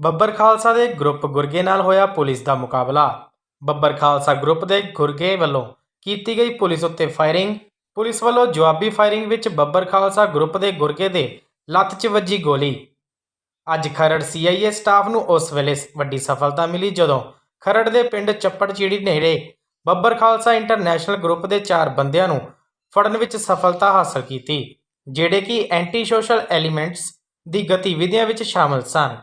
ਬੱਬਰ ਖਾਲਸਾ ਦੇ ਗਰੁੱਪ ਗੁਰਗੇ ਨਾਲ ਹੋਇਆ ਪੁਲਿਸ ਦਾ ਮੁਕਾਬਲਾ। ਬੱਬਰ ਖਾਲਸਾ ਗਰੁੱਪ ਦੇ ਗੁਰਗੇ ਵੱਲੋਂ ਕੀਤੀ ਗਈ ਪੁਲਿਸ ਉੱਤੇ ਫਾਇਰਿੰਗ। ਪੁਲਿਸ ਵੱਲੋਂ ਜਵਾਬੀ ਫਾਇਰਿੰਗ ਵਿੱਚ ਬੱਬਰ ਖਾਲਸਾ ਗਰੁੱਪ ਦੇ ਗੁਰਗੇ ਦੇ ਲੱਤ 'ਚ ਵੱਜੀ ਗੋਲੀ। ਅੱਜ ਖਰੜ ਸੀਆਈਏ ਸਟਾਫ ਨੂੰ ਉਸ ਵੇਲੇ ਵੱਡੀ ਸਫਲਤਾ ਮਿਲੀ ਜਦੋਂ ਖਰੜ ਦੇ ਪਿੰਡ ਚੱਪੜਚੀੜੀ ਨੇੜੇ ਬੱਬਰ ਖਾਲਸਾ ਇੰਟਰਨੈਸ਼ਨਲ ਗਰੁੱਪ ਦੇ ਚਾਰ ਬੰਦਿਆਂ ਨੂੰ ਫੜਨ ਵਿੱਚ ਸਫਲਤਾ ਹਾਸਲ ਕੀਤੀ, ਜਿਹੜੇ ਕਿ ਐਂਟੀ ਸੋਸ਼ਲ ਐਲੀਮੈਂਟਸ ਦੀ ਗਤੀਵਿਧੀਆਂ ਵਿੱਚ ਸ਼ਾਮਲ ਸਨ।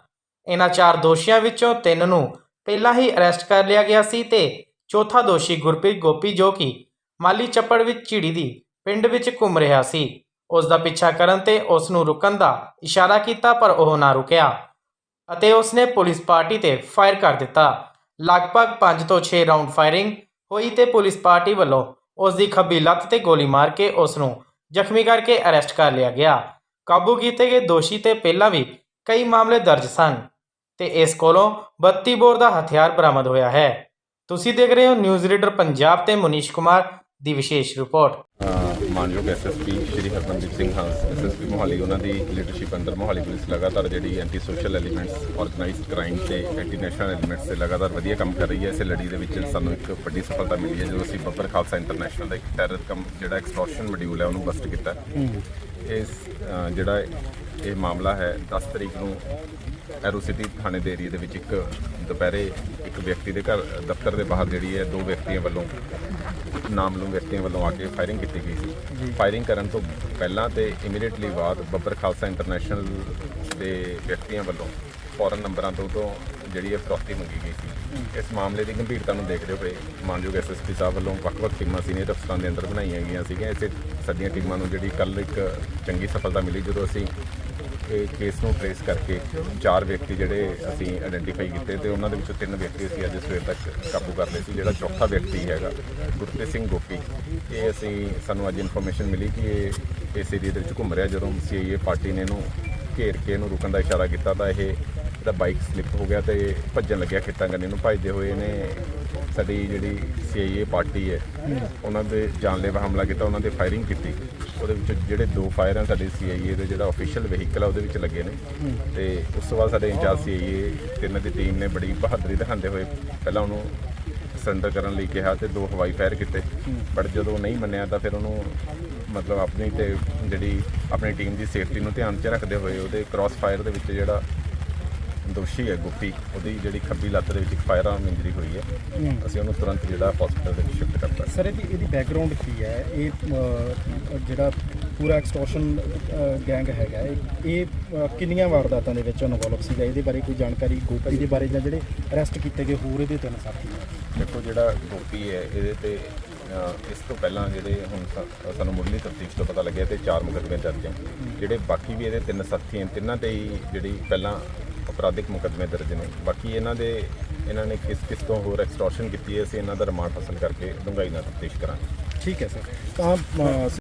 ਇਹਨਾਂ ਚਾਰ ਦੋਸ਼ੀਆਂ ਵਿੱਚੋਂ ਤਿੰਨ ਨੂੰ ਪਹਿਲਾਂ ਹੀ ਅਰੈਸਟ ਕਰ ਲਿਆ ਗਿਆ ਸੀ ਤੇ ਚੌਥਾ ਦੋਸ਼ੀ ਗੁਰਪ੍ਰੀਤ ਗੋਪੀ ਜੋ ਕਿ ਮਾਲੀ ਚੱਪੜ ਵਿੱਚ ਝਿੜੀ ਦੀ ਪਿੰਡ ਵਿੱਚ ਘੁੰਮ ਰਿਹਾ ਸੀ। ਉਸ ਦਾ ਪਿੱਛਾ ਕਰਨ ਤੇ ਉਸ ਨੂੰ ਰੁਕਣ ਦਾ ਇਸ਼ਾਰਾ ਕੀਤਾ, ਪਰ ਉਹ ਨਾ ਰੁਕਿਆ ਅਤੇ ਉਸ ਨੇ ਪੁਲਿਸ ਪਾਰਟੀ ਤੇ ਫਾਇਰ ਕਰ ਦਿੱਤਾ। ਲਗਭਗ 5 ਤੋਂ 6 ਰਾਉਂਡ ਫਾਇਰਿੰਗ ਹੋਈ ਤੇ ਪੁਲਿਸ ਪਾਰਟੀ ਵੱਲੋਂ ਉਸ ਦੀ ਖੱਬੀ ਲੱਤ ਤੇ ਗੋਲੀ ਮਾਰ ਕੇ ਉਸ ਨੂੰ ਜ਼ਖਮੀ ਕਰਕੇ ਅਰੈਸਟ ਕਰ ਲਿਆ ਗਿਆ। ਕਾਬੂ ਕੀਤੇ ਗਏ ਦੋਸ਼ੀ ਤੇ ਪਹਿਲਾਂ ਵੀ ਕਈ ਮਾਮਲੇ ਦਰਜ ਸਨ। ਤੇ ਇਸ ਕੋਲੋਂ 32 ਬੋਰ ਦਾ ਹਥਿਆਰ ਬਰਾਮਦ ਹੋਇਆ ਹੈ। ਤੁਸੀਂ ਦੇਖ ਰਹੇ ਹੋ ਨਿਊਜ਼ ਰੀਡਰ ਪੰਜਾਬ ਤੇ ਮਨੀਸ਼ ਕੁਮਾਰ ਦੀ ਵਿਸ਼ੇਸ਼ ਰਿਪੋਰਟ। ਮਾਨਯੋਗ ਐਸਐਸਪੀ ਸ਼੍ਰੀ ਹਰਮਨਦੀਪ ਸਿੰਘ ਹੰਸ ਐਸਐਸਪੀ ਮੋਹਾਲੀ ਉਹਨਾਂ ਦੀ ਲੀਡਰਸ਼ਿਪ ਅੰਦਰ ਮੋਹਾਲੀ ਪੁਲਿਸ ਲਗਾਤਾਰ ਜਿਹੜੀ anti social elements organised crime ਤੇ ਐਂਟੀ ਨੈਸ਼ਨਲ ਐਲੀਮੈਂਟਸ ਤੇ ਲਗਾਤਾਰ ਵਧੀਆ ਕੰਮ ਕਰ ਰਹੀ ਹੈ। ਇਸੇ ਲੜੀ ਦੇ ਵਿੱਚ ਸਾਨੂੰ ਇੱਕ ਵੱਡੀ ਸਫਲਤਾ ਮਿਲੀ ਹੈ ਜਦੋਂ ਅਸੀਂ ਬੱਬਰ ਖਾਲਸਾ ਇੰਟਰਨੈਸ਼ਨਲ ਦਾ ਇੱਕ ਟੈਰਰ ਕਮ ਜਿਹੜਾ ਐਕਸਟੋਰਸ਼ਨ ਮੋਡਿਊਲ ਹੈ ਉਹਨੂੰ ਬਸਟ ਕੀਤਾ। ਇਸ ਜਿਹੜਾ ਇਹ ਮਾਮਲਾ ਹੈ 10 ਤਰੀਕ ਨੂੰ ਐਰੋ ਸਿਟੀ ਥਾਣੇ ਦੇ ਏਰੀਆ ਦੇ ਵਿੱਚ ਇੱਕ ਦੁਪਹਿਰੇ ਇੱਕ ਵਿਅਕਤੀ ਦੇ ਘਰ ਦਫ਼ਤਰ ਦੇ ਬਾਹਰ ਜਿਹੜੀ ਹੈ ਦੋ ਵਿਅਕਤੀਆਂ ਵੱਲੋਂ ਨਾਮਲੂਮ ਵਿਅਕਤੀਆਂ ਵੱਲੋਂ ਆ ਕੇ ਫਾਇਰਿੰਗ ਕੀਤੀ ਗਈ ਸੀ। ਫਾਇਰਿੰਗ ਕਰਨ ਤੋਂ ਪਹਿਲਾਂ ਤੇ ਇਮੀਡੀਏਟਲੀ ਬਾਅਦ ਬੱਬਰ ਖਾਲਸਾ ਇੰਟਰਨੈਸ਼ਨਲ ਦੇ ਵਿਅਕਤੀਆਂ ਵੱਲੋਂ ਫੌਰਨ ਨੰਬਰਾਂ ਤੋਂ ਤੋਂ ਜਿਹੜੀ ਹੈ ਫਰੋਤੀ ਮੰਗੀ ਗਈ ਸੀ। ਇਸ ਮਾਮਲੇ ਦੀ ਗੰਭੀਰਤਾ ਨੂੰ ਦੇਖਦੇ ਹੋਏ ਮਾਨਯੋਗ ਐਸਐਸਪੀ ਸਾਹਿਬ ਵੱਲੋਂ ਵੱਖ-ਵੱਖ ਟੀਮਾਂ ਸੀਨੀਅਰ ਅਫਸਰਾਂ ਦੇ ਅੰਦਰ ਬਣਾਈਆਂ ਗਈਆਂ ਸੀਗੀਆਂ। ਇਸੇ ਸਾਡੀਆਂ ਟੀਮਾਂ ਨੂੰ ਜਿਹੜੀ ਕੱਲ ਇੱਕ ਚੰਗੀ ਸਫਲਤਾ ਮਿਲੀ ਜਦੋਂ ਅਸੀਂ ਇਹ ਕੇਸ ਨੂੰ ਟ੍ਰੇਸ ਕਰਕੇ ਚਾਰ ਵਿਅਕਤੀ ਜਿਹੜੇ ਅਸੀਂ ਆਇਡੈਂਟੀਫਾਈ ਕੀਤੇ ਤੇ ਉਹਨਾਂ ਦੇ ਵਿੱਚੋਂ ਤਿੰਨ ਵਿਅਕਤੀ ਅਸੀਂ ਅੱਜ ਸਵੇਰ ਤੱਕ ਕਾਬੂ ਕਰ ਲਏ ਸੀ, ਜਿਹੜਾ ਚੌਥਾ ਵਿਅਕਤੀ ਹੈਗਾ, ਗੁਰਪ੍ਰੀਤ ਸਿੰਘ ਗੋਪੀ। ਇਹ ਅਸੀਂ, ਸਾਨੂੰ ਅੱਜ ਇਨਫੋਰਮੇਸ਼ਨ ਮਿਲੀ ਕਿ ਇਹ ਇਸ ਏਰੀਏ ਦੇ ਵਿੱਚ ਘੁੰਮ ਰਿਹਾ ਜਦੋਂ ਸੀਆਈਏ ਪਾਰਟੀ ਨੇ ਇਹਨੂੰ ਘੇਰ ਕੇ ਇਹਨੂੰ ਰੁਕਣ ਦਾ ਇਸ਼ਾਰਾ ਕੀਤਾ ਤਾਂ ਇਹ, ਇਹਦਾ ਬਾਈਕ ਸਲਿੱਪ ਹੋ ਗਿਆ ਤੇ ਭੱਜਣ ਲੱਗਿਆ ਖੇਤਾਂ ਕੰਨੇ ਨੂੰ ਭੱਜਦੇ ਹੋਏ ਇਹਨੇ ਸਾਡੀ ਜਿਹੜੀ ਸੀਆਈਏ ਪਾਰਟੀ ਹੈ, ਉਹਨਾਂ ਦੇ ਜਾਨਲੇਵਾ ਹਮਲਾ ਕੀਤਾ, ਉਹਨਾਂ 'ਤੇ ਫਾਇਰਿੰਗ ਕੀਤੀ। ਉਹਦੇ ਵਿੱਚ ਜਿਹੜੇ ਦੋ ਫਾਇਰ ਹਨ ਸਾਡੇ ਸੀਆਈਏ ਦੇ, ਜਿਹੜਾ ਅਫੀਸ਼ੀਅਲ ਵਹੀਕਲ ਆ, ਉਹਦੇ ਵਿੱਚ ਲੱਗੇ ਨੇ। ਤੇ ਉਸ ਤੋਂ ਬਾਅਦ ਸਾਡੇ ਇੰਚਾਰਜ ਸੀਆਈਏ ਤਿੰਨ ਦੀ ਟੀਮ ਨੇ ਬੜੀ ਬਹਾਦਰੀ ਦਿਖਾਉਂਦੇ ਹੋਏ ਪਹਿਲਾਂ ਉਹਨੂੰ ਸਰੈਂਡਰ ਕਰਨ ਲਈ ਕਿਹਾ ਤੇ ਦੋ ਹਵਾਈ ਫਾਇਰ ਕੀਤੇ। ਬਟ ਜਦੋਂ ਨਹੀਂ ਮੰਨਿਆ ਤਾਂ ਫਿਰ ਉਹਨੂੰ ਮਤਲਬ ਆਪਣੀ ਤੇ ਜਿਹੜੀ ਆਪਣੀ ਟੀਮ ਦੀ ਸੇਫਟੀ ਨੂੰ ਧਿਆਨ 'ਚ ਰੱਖਦੇ ਹੋਏ ਉਹਦੇ ਕ੍ਰਾਸ ਫਾਇਰ ਦੇ ਵਿੱਚ ਜਿਹੜਾ ਦੋਸ਼ੀ ਹੈ ਗੁੱਪੀ। ਉਹਦੀ ਜਿਹੜੀ ਖੱਬੀ ਲੱਤ ਦੇ ਵਿੱਚ ਇੱਕ ਫਾਇਰ ਆਰਮ ਇੰਜਰੀ ਹੋਈ ਹੈ। ਅਸੀਂ ਉਹਨੂੰ ਤੁਰੰਤ ਜਿਹੜਾ ਹਸਪੀਟਲ ਦੇ ਵਿੱਚ ਸ਼ਿਫਟ ਕਰਤਾ ਸਰ ਇਹਦੀ ਇਹਦੀ ਬੈਕਗ੍ਰਾਉਂਡ ਕੀ ਹੈ? ਇਹ ਅਹ, ਜਿਹੜਾ ਪੂਰਾ ਐਕਸਟੋਰਸ਼ਨ ਗੈਂਗ ਹੈਗਾ ਇਹ ਇਹ ਅਹ, ਕਿੰਨੀਆਂ ਵਾਰਦਾਤਾਂ ਦੇ ਵਿੱਚ ਇਨਵੋਲਵ ਸੀਗਾ? ਇਹਦੇ ਬਾਰੇ ਕੋਈ ਜਾਣਕਾਰੀ ਗੋਪੀ ਦੇ ਬਾਰੇ ਜਾਂ ਜਿਹੜੇ ਅਰੈਸਟ ਕੀਤੇ ਗਏ ਹੋਰ ਇਹਦੇ ਤਿੰਨ ਸਾਥੀ ਨੇ। ਦੇਖੋ ਜਿਹੜਾ ਗੋਪੀ ਹੈ ਇਹਦੇ ਤੇ ਇਸ ਤੋਂ ਪਹਿਲਾਂ ਜਿਹੜੇ ਹੁਣ ਸਾ- ਸਾਨੂੰ ਮੁੱਢਲੀ ਤਫਤੀਸ਼ ਤੋਂ ਪਤਾ ਲੱਗਿਆ ਤੇ ਚਾਰ ਮੁਕੱਦਮੇ ਦਰਜ ਹੈ। ਜਿਹੜੇ ਬਾਕੀ ਵੀ ਇਹਦੇ ਤਿੰਨ ਸਾਥੀ ਹਨ ਤਿੰਨਾਂ ਤੇ ਹੀ ਜਿਹੜੀ ਪਹਿਲਾਂ ਅਪਰਾਧਿਕ ਮੁਕੱਦਮੇ ਦਰਜ ਨੇ। ਬਾਕੀ ਇਹਨਾਂ ਦੇ, ਇਹਨਾਂ ਨੇ ਕਿਸ ਕਿਸ ਤੋਂ ਹੋਰ ਐਕਸਟੋਰਸ਼ਨ ਕੀਤੀ ਹੈ, ਅਸੀਂ ਇਹਨਾਂ ਦਾ ਰਿਮਾਂਡ ਹਾਸਲ ਕਰਕੇ ਡੂੰਘਾਈ ਨਾਲ ਤਫਤੀਸ਼ ਕਰਾਂਗੇ। ਠੀਕ ਹੈ ਸਰ। ਤਾਂ